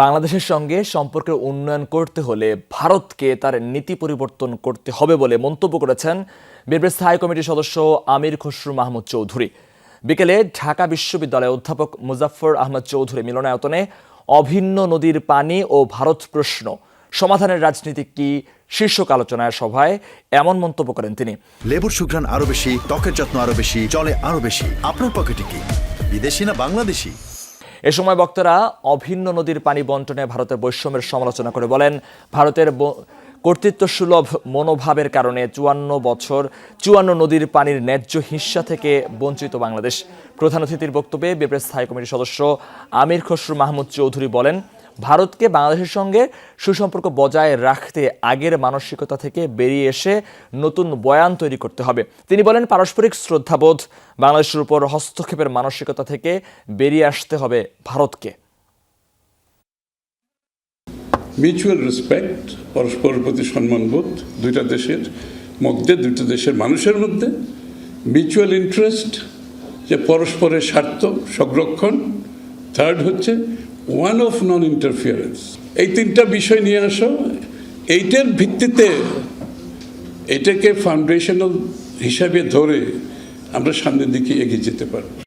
বাংলাদেশের সঙ্গে সম্পর্কের উন্নয়ন করতে হলে ভারতকে তার নীতি পরিবর্তন করতে হবে বলে মন্তব্য করেছেন বিএনপির স্থায়ী কমিটির সদস্য আমির খসরু মাহমুদ চৌধুরী। বিকেলে ঢাকা বিশ্ববিদ্যালয়ে অধ্যাপক মুজাফফর আহমদ চৌধুরী মিলনায়তনে অভিন্ন নদীর পানি ও ভারত প্রশ্ন, সমাধানের রাজনীতি কি শীর্ষক আলোচনায় সভায় এমন মন্তব্য করেন তিনি। লেবুর সুঘ্রাণ আরও বেশি, ত্বকের যত্ন আরও বেশি চলে আরও বেশি, আপনার পকেটে কি বিদেশি না বাংলাদেশি? এ সময় বক্তারা অভিন্ন নদীর পানি বন্টনে ভারতের বৈষম্যের সমালোচনা করে বলেন, ভারতের কর্তৃত্ব সুলভ মনোভাবের কারণে চুয়ান্ন বছর, চুয়ান্ন নদীর পানির ন্যায্য হিস্সা থেকে বঞ্চিত বাংলাদেশ। প্রধান অতিথির বক্তব্যে বিপ্রেস স্থায়ী কমিটির সদস্য আমির খসরু মাহমুদ চৌধুরী বলেন ভারতকে বাংলাদেশের সঙ্গে সুসম্পর্ক বজায় রাখতে আগের মানসিকতা থেকে বেরিয়ে এসে নতুন বয়ান তৈরি করতে হবে। তিনি বলেন, পারস্পরিক শ্রদ্ধাবোধ বাংলাদেশের উপর হস্তক্ষেপের মানসিকতা থেকে বেরিয়ে আসতে হবে ভারতকে। মিউচুয়াল রেসপেক্ট পরস্পরের প্রতি সম্মানবোধ, দুইটা দেশের মধ্যে, দুইটা দেশের মানুষের মধ্যে। মিউচুয়াল ইন্টারেস্ট যে পরস্পরের স্বার্থ, সংরক্ষণ। থার্ড হচ্ছে ওয়ান অফ নন ইন্টারফিয়ারেন্স এই তিনটা বিষয় নিয়ে আসো। এইটার ভিত্তিতে এটাকে ফাউন্ডেশনাল হিসাবে ধরে আমরা সামনের দিকে এগিয়ে যেতে পারব।